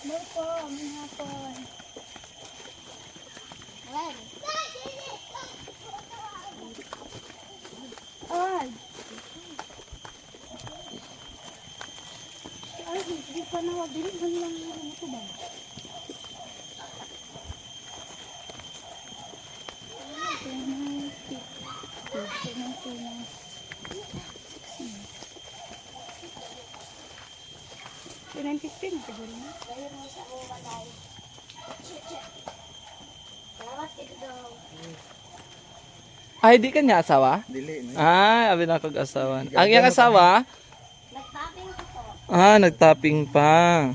Mal po, may hapon. Ay. Ay. Ay, hindi pa na wabili. Ano lang yung ito ba? Pinang fifteen, siguro na. Ay, di ka niya asawa? Dili na. Ah, abi na kog asawa. Ang iyang asawa? Nagtapping ko po. Ah, nagtapping pa.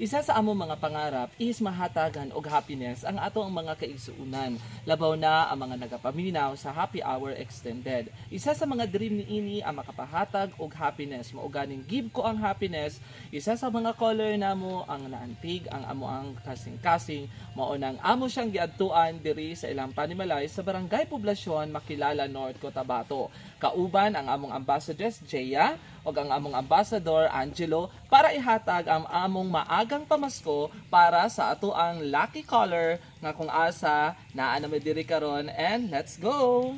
Isa sa among mga pangarap is mahatagan og happiness ang ato ang mga kaigsuunan. Labaw na ang mga nagapaminaw sa happy hour extended. Isa sa mga dream ni ini ang makapahatag og happiness. Mao ganing give ko ang happiness. Isa sa mga color namo ang naantig ang amo ang kasing-kasing mao nang amo siyang giadtuan diri sa ilang panimalay sa barangay poblasyon Makilala North Cotabato. Kauban ang among ambassadress Jeya ug ang among ambassador Angelo para ihatag ang among maagang pamasko para sa ato ang lucky color nga kung asa naa na diri karon and let's go.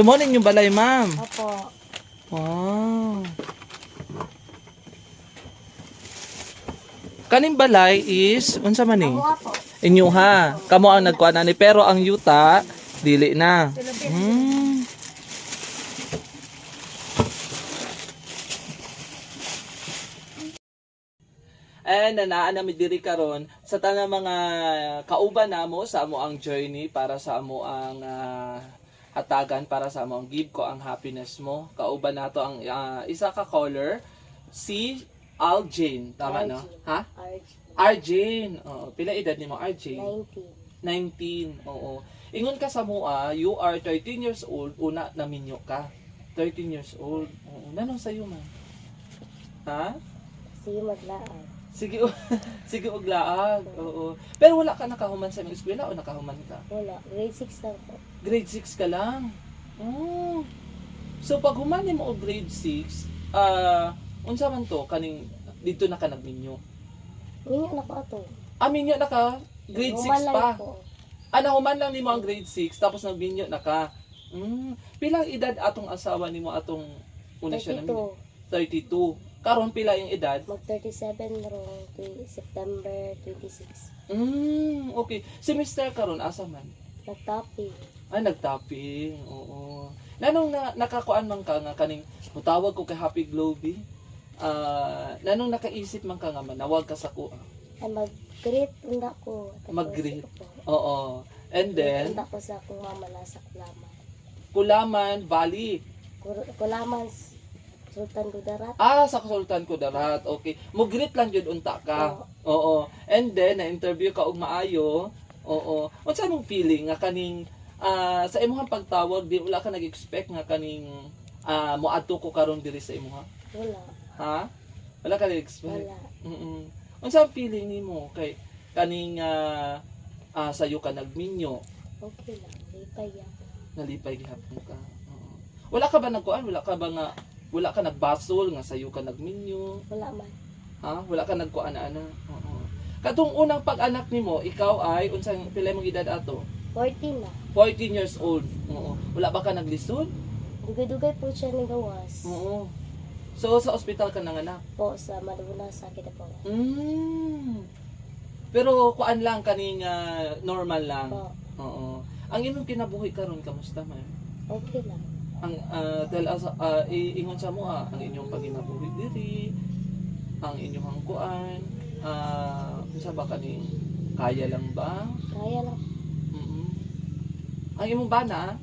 Sumunin yung balay, ma'am. Opo. Wow. Kaning balay is unsa man ni? Ako po. Inyo ha. Kamo ang nagkuha na ni pero ang yuta dili na. Hmm. And nanaan na mi diri karon sa tanang mga kauban namo sa amo ang journey para sa amo ang ah, hatagan para sa ang give ko ang happiness mo. Kauban nato ang ah, isa ka caller si Aljane, tama no? Ha? Arjane. Oo, pila edad nimo Arjane? 90. 19. Oo. Ingon ka sa mua, you are 13 years old, una na minyo ka. 13 years old. Oo. Nanong sa'yo man? Ha? Sige maglaan. Sige, o- sige og laag. Oo. Pero wala ka nakahuman sa mga eskwela o nakahuman ka? Wala. Grade 6 lang po. Grade 6 ka lang. Oh. So pag humanin mo og grade 6, ah, unsa man to kaning dito na ka nagminyo? Minyo na ko ato. Ah, minyo na ka? Grade 6 Human lang pa? po. Ah, nahuman lang nimo ang grade 6 tapos nagminyo na ka. Mm. Pilang edad atong asawa nimo atong una siya na 32. 32. Karon pila yung edad? Mag 37 rong tw- September 26. Mm, okay. Si Mr. karon asa man? Nagtapping. Ah, nagtapping. Oo. Nanong na, nakakuan man ka nga kaning mutawag ko kay Happy Globe. Ah, nanong nakaisip man ka nga manawag ka sa kuha. Ay mag-greet unda ko. Mag-greet. Oo. And then Unda ko sa kuha mala sa kulaman. Kulaman Valley. Kulaman Sultan Gudarat. Ah, sa Sultan Kudarat. Okay. Mugrit lang jud unta ka. Oo. And then na-interview ka og maayo. Oo. Unsa mong feeling nga kaning ah, sa imong pagtawag di wala ka nag-expect nga kaning ah moadto ko karon diri sa imong Wala. ha? Wala ka nag-expect. Wala. Mm. Unsa feeling nimo kay kaning ah ah, sayo ka nagminyo, Okay lang. Lipay yan. nalipay gihapon ka. Oo. Wala ka ba nagkuan? Wala ka ba nga wala ka nagbasol nga sayo ka nagminyo? Wala man. Ha? Wala ka nagkuan ana. Oo. Katong unang pag-anak nimo, ikaw ay unsang pila mong edad ato? 14 na. 14 years old. Oo. Wala ba ka naglisod? Dugay-dugay po siya ni gawas. Oo. So sa ospital ka nanganak. Po sa Maduna sa kita po. Mm. Pero kuan lang kaning normal lang. Po. Oo. Ang imong kinabuhi karon kamusta man? Okay lang. Ang uh, tell us ah, i- ingon sa mo ah, ang inyong paginabuhi diri, ang inyong hangkuan, ah unsa ba kaya lang ba? Kaya lang mm Ang imong bana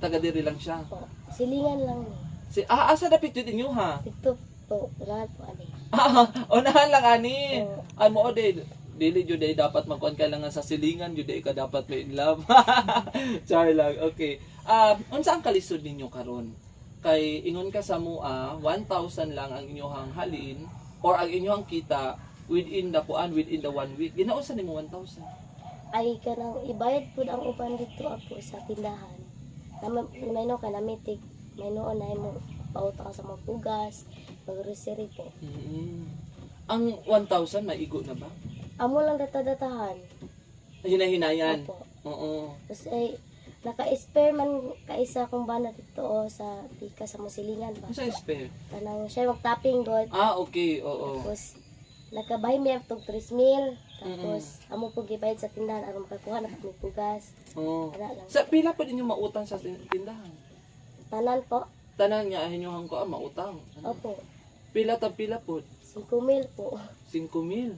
taga diri lang siya. po. Silingan lang. Si ah asa dapit jud inyo ha? Ito po. Lahat po ani. Ah, unahan lang ani. Ay mo ode dili jud dapat magkuan ka lang sa silingan jud ka dapat may in love. Char lang. Okay. Ah, unsa ang kalisod ninyo karon? Kay ingon ka sa mua, 1,000 lang ang inyong halin or ang inyong kita within the kuan within the one week. Ginaunsa nimo 1,000? Ay kanang ibayad pud ang uban dito ako sa tindahan. Na may no ka na mitig, may noon na mo pauta ka sa mga pugas, mag-grocery po. Mm. Ang 1,000 maigo na ba? Amo lang data-datahan. Hinahinayan. Opo. Oo. Ay naka-spare man kaisa kong bana dito o sa tika sa musilingan ba. Unsa spare? Kanang siya mag-tapping god. Ah, okay. Oo. Tapos nakabahay mi tog 3 mil. Tapos amo po gibayad sa tindahan aron makakuha na kami pugas. Oo. Lang. Sa pila pa din yung mautang sa tin- tindahan? Tanan po. Tanan nga inyong ko ah, mautang. Ano? Opo. Pila ta pila po? 5 mil po. 5 mil.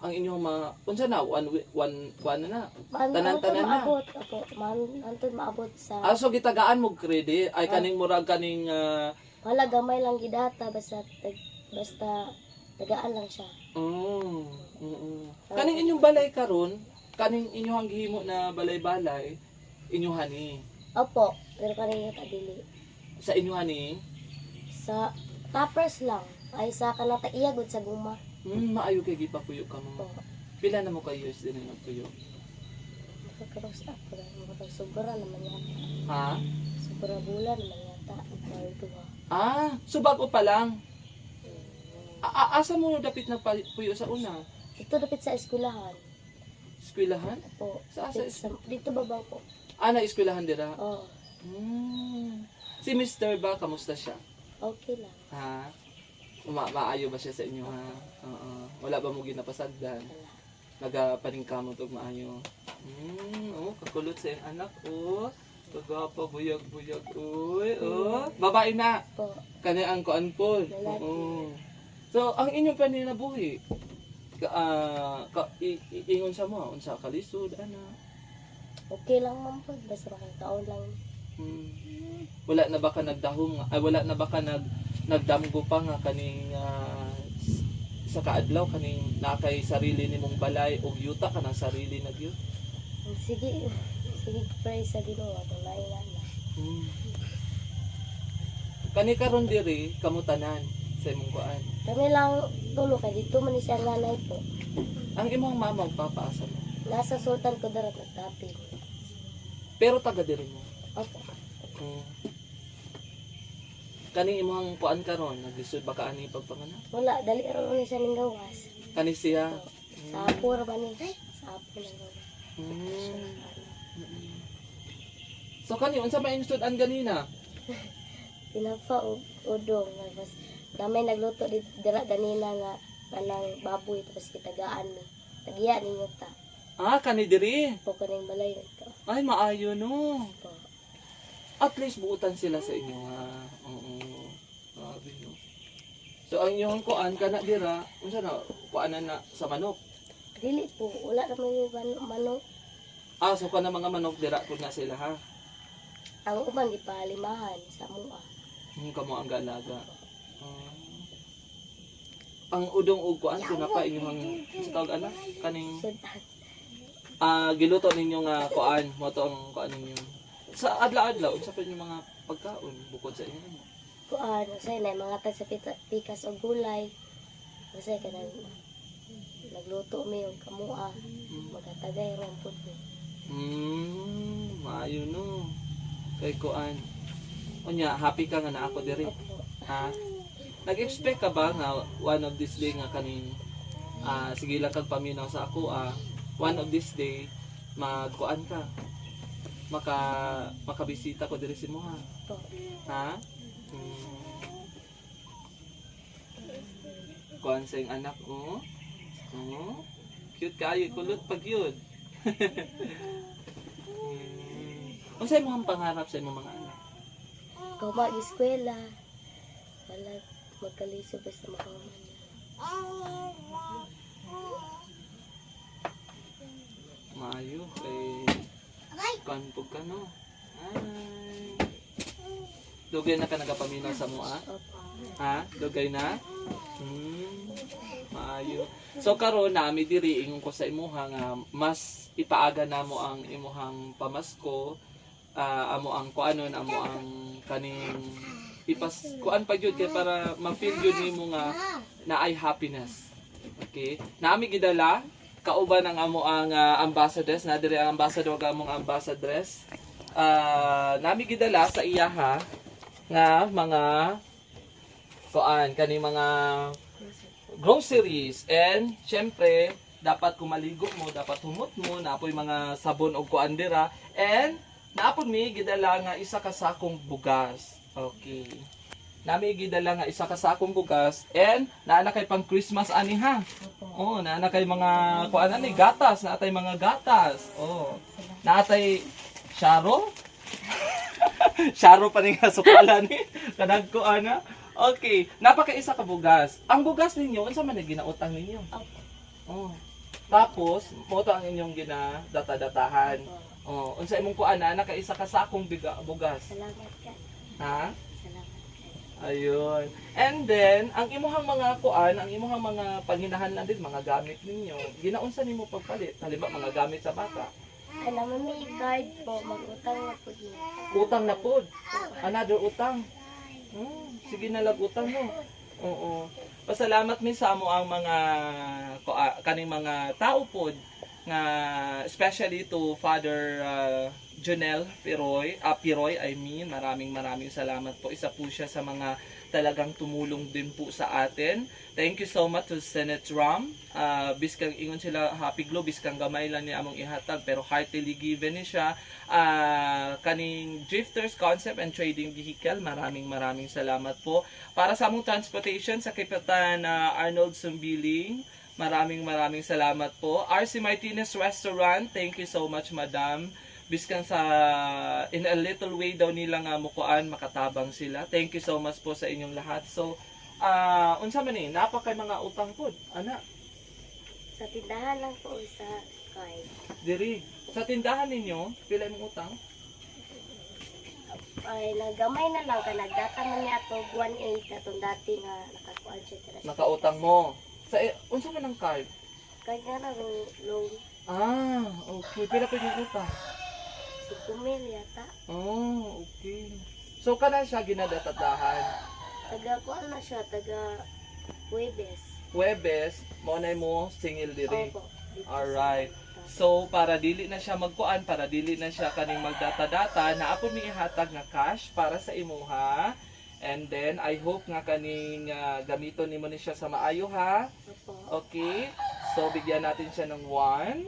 Ang inyong ma unsa na one one one na na. Man, Tanan-tanan na. maabot. Opo. Man, antod maabot sa Ah, so gitagaan mo credit ay kaning murag kaning ah, wala gamay lang gidata basta tag, basta tagaan lang siya. mm, mm, mm. Kaning inyong balay karon, kaning inyong gihimo na balay-balay, inyuhan ni. Opo. Pero kanina kadili. Sa inyuhan ni, Sa toppers lang. Ay sa kanang taiyagod sa guma. Hmm, maayo kay gipapuyo ka mo. Opo. Pila na mo kayo is din ang puyo? Makakaroos ako lang. Makakaroos sobra naman yata. Ha? Sobra bulan naman yata. Or duha. Ah, so bago pa lang. A- a- asa mo dapit nagpuyo sa una? Dito dapit sa eskwelahan. Eskwelahan? Po. Sa asa Dito, sa, dito babaw po. Ah, na eskwelahan dira. Oh, Hmm. Si Mr. ba, kamusta siya? okay lang. Ha? Ma maayo ba siya sa inyo ha? Oo. Wala ba mo ginapasagdan? Wala. Nagapaning ka mo tog maayo. Hmm, oh, kakulot sa iyong anak, oh. Kagwapa, buyag-buyag, uy, oh. Babae na. Po. Kani ang kuan po. Oo. So, ang inyong paninabuhi, ka, ah, ka, i, i, ingon sa mo, unsa kalisod, ana. Okay lang man po. Basta makataon lang. Hmm. Wala na ba ka nagdahom, ay wala na ba ka nag, nagdamgo pa nga kaning s- sa kaadlaw kaning nakay sarili nimong balay o yuta ka ng sarili na gyud. Sige. Sige, pray sa Ginoo. Kung naingan na. Hmm. Kani karon diri kamutanan sa imong kuan. Kami lang tulo kay dito man siya nanay po. Ang imong mama ug papa asa mo. Nasa sultan ko darat nagtapin. Pero taga diri mo. Opo. Hmm. Kani imong kuan karon naglisod ba ka ani pagpanganak? Wala, dali ron ni siya ning gawas. Kani siya. Sa apo ra ba ni? Sa gawas. Hmm. So kani unsa may insudan ganina? Pinapa udong tapos namay nagluto di dira ganina nga kanang baboy tapos kitagaan ni. Tagiya ninyo ta. Ah, kani diri. Po kaning balay nito. Ay maayo no. Po. At least buutan sila sa inyo ha. So ang inyong kuan kana dira, unsa na kuan na sa manok. Dili po, wala na may man- manok. Ah, so kana mga manok dira kun na sila ha. Ang uban gipalimahan sa mua. Ang kamo ang galaga. Ah. ang udong ug kuan kun pa inyong sa tawag ana kaning ah giluto ninyo nga kuan mo to ang kuan ninyo. Sa adlaw-adlaw unsa pa yung mga pagkaon bukod sa inyo? Kuan, say na mga tag sa pikas o gulay. Kasi ka nag nagluto mi og kamua. Magkatagay ron pud mi. Hmm, maayo no. Kay kuan. Unya, happy ka nga na ako diri. Ha? Nag-expect ka ba nga one of this day nga kaning ah sige lang kag paminaw sa ako ah one of this day magkuan ka. Maka makabisita ko diri si mo ha. Ha? Kuan sa anak mo. Oh. Cute kayo, kulot pag yun. Unsa mo ang pangarap sa imong mga anak? Kuma di eskwela. Wala magkaliso basta makaman niya. Maayo kay kuan pug ka no. Ay. Dugay na ka nagapaminaw sa mua? Ha? Dugay na? Hmm. maayo. So karon nami diri ingon ko sa imuha nga mas ipaaga namo ang imuhang pamasko ah, amo ang kuanon amo ang kaning ipas kuan pa jud kay para ma-feel jud nimo nga naay happiness. Okay? Nami gidala kauban ang amo ang ah, ambassadors na diri ang ambassador ka among ambassadress. Ah, nami gidala sa iyaha nga mga kuan kani mga groceries. And syempre dapat kumaligo mo dapat humot mo naapoy mga sabon og kuan dira. And naapod mi gidala nga isa ka sakong bugas. Okay. Nami gidala nga isa ka sakong bugas. And naa na kay pang Christmas ani ha? Oh naa na kay mga kuan ani gatas. Naatay mga gatas. Oh. Naatay Sharo Sharo pa ni nga sukala ni kanag ko ana. Okay napaka-isa ka bugas. Ang bugas ninyo unsa man na ginautang ninyo? Opo. oh. Tapos mo ang inyong ginadata-datahan. Oh unsa imong kuan na naka-isa ka sakong biga, bugas. Salamat ka. ha? Salamat ka. ayun. And then ang imuhang mga kuan ang imuhang mga panginahanglan din mga gamit ninyo ginaunsa nimo pagpalit. Halimbawa mga gamit sa bata Alam mo, may card po. Mag-utang na po niya. utang na pod another utang Hmm, sige na lag utang mo oo pasalamat mi sa mo ang mga ah, kaning mga tao pod nga especially to Father uh, Jonel Piroy, ah, Piroy I mean, maraming maraming salamat po. Isa po siya sa mga talagang tumulong din po sa atin. Thank you so much to Senate Ram. Uh, biskang ingon sila happy glow, biskang gamay lang ni among ihatag pero heartily given ni siya. Ah, kaning Drifters Concept and Trading Vehicle, maraming maraming salamat po. Para sa among transportation sa Kapitan ah, Arnold Sumbiling, Maraming maraming salamat po. RC Martinez Restaurant, thank you so much, madam. Biskan sa in a little way daw nila nga mukuan, makatabang sila. Thank you so much po sa inyong lahat. So, ah unsa man ni, napakay mga utang po. Ana, Sa tindahan lang po sa card. diri. Sa tindahan ninyo, pila imong utang? Ay, nagamay na lang ka. Nagdata man niya ito. 1.8 atong dati nga nakakuan siya. tira. Nakautang mo. Sa unsa man ang card? Nga na loan. Ah, okay. Pila pa yung utang? Si Kumil yata. Oh, okay. So kana siya ginadatadahan. Taga kuan na siya. Taga Huwebes. Webes, mo na mo singil diri. Opo. Alright. So para dili na siya magkuan, para dili na siya kaning magdata-data, naapod ni ihatag nga cash para sa imuha. And then I hope nga kaning ah, gamiton nimo ni siya sa maayo ha. Opo. Okay? So bigyan natin siya ng 1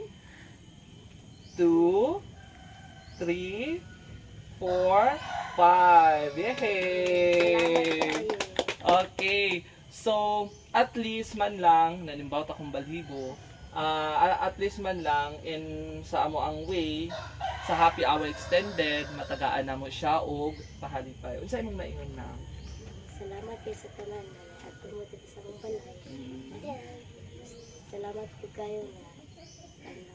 2 3 4 5. Yay! Okay. So, at least man lang, nalimbaw ta kong balhibo, ah, at least man lang in sa amo ang way sa happy hour extended matagaan na mo siya og pahalipay unsa imong maingon na Salamat kayo sa tanan. At tumutin sa mong balay. Salamat po kayo na.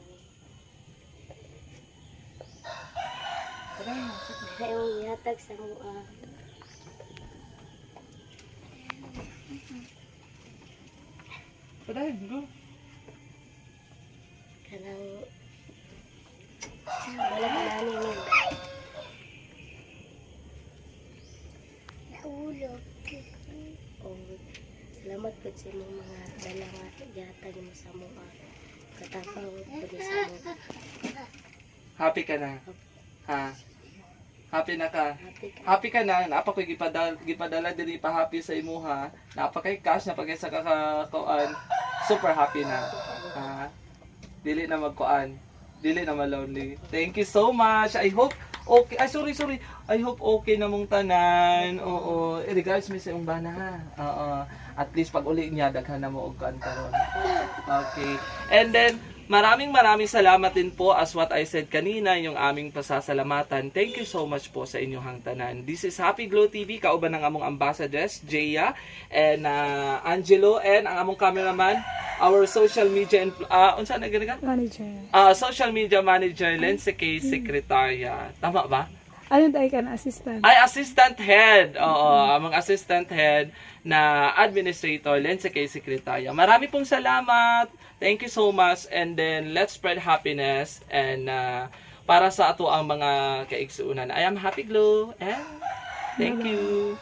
Kayong ihatag sa mga Paday, go. kanang wala ka namin yun. Naulog. O, salamat po sa inyong mga dala nga ihatag mo sa mga katapang po sa mga Happy ka na. Ha? Happy na ka. happy ka. Happy ka na, napa ko gipadala, gipadala diri pa happy sa imuha. Napa kay cash na pagay sa kakakuan. Super happy na. Ha? Dili na magkuan. Dili na ma-lonely. Thank you so much. I hope okay. Ay, sorry, sorry. I hope okay na mong tanan. Oo. Eh, regards mi sa imong bana ha. Oo. At least pag uli niya, daghan na mo og kuan karon. Okay. And then, maraming maraming salamat din po as what I said kanina, yung aming pasasalamatan. Thank you so much po sa inyong tanan. This is Happy Glow TV, kauban ng among ambassadors, Jaya and uh, Angelo, and ang among cameraman, our social media, influ- ah, unsa na ganagan? Manager. Ah, social media manager, Lense K. Secretaria. Tama ba? Ano tayo ka na assistant? Ay, assistant head. Oo, among assistant head na administrator, Lense kay Sekretarya. Marami pong salamat. Thank you so much. And then, let's spread happiness. And uh, para sa ato ang mga kaigsuunan. I am Happy Glow. And thank you.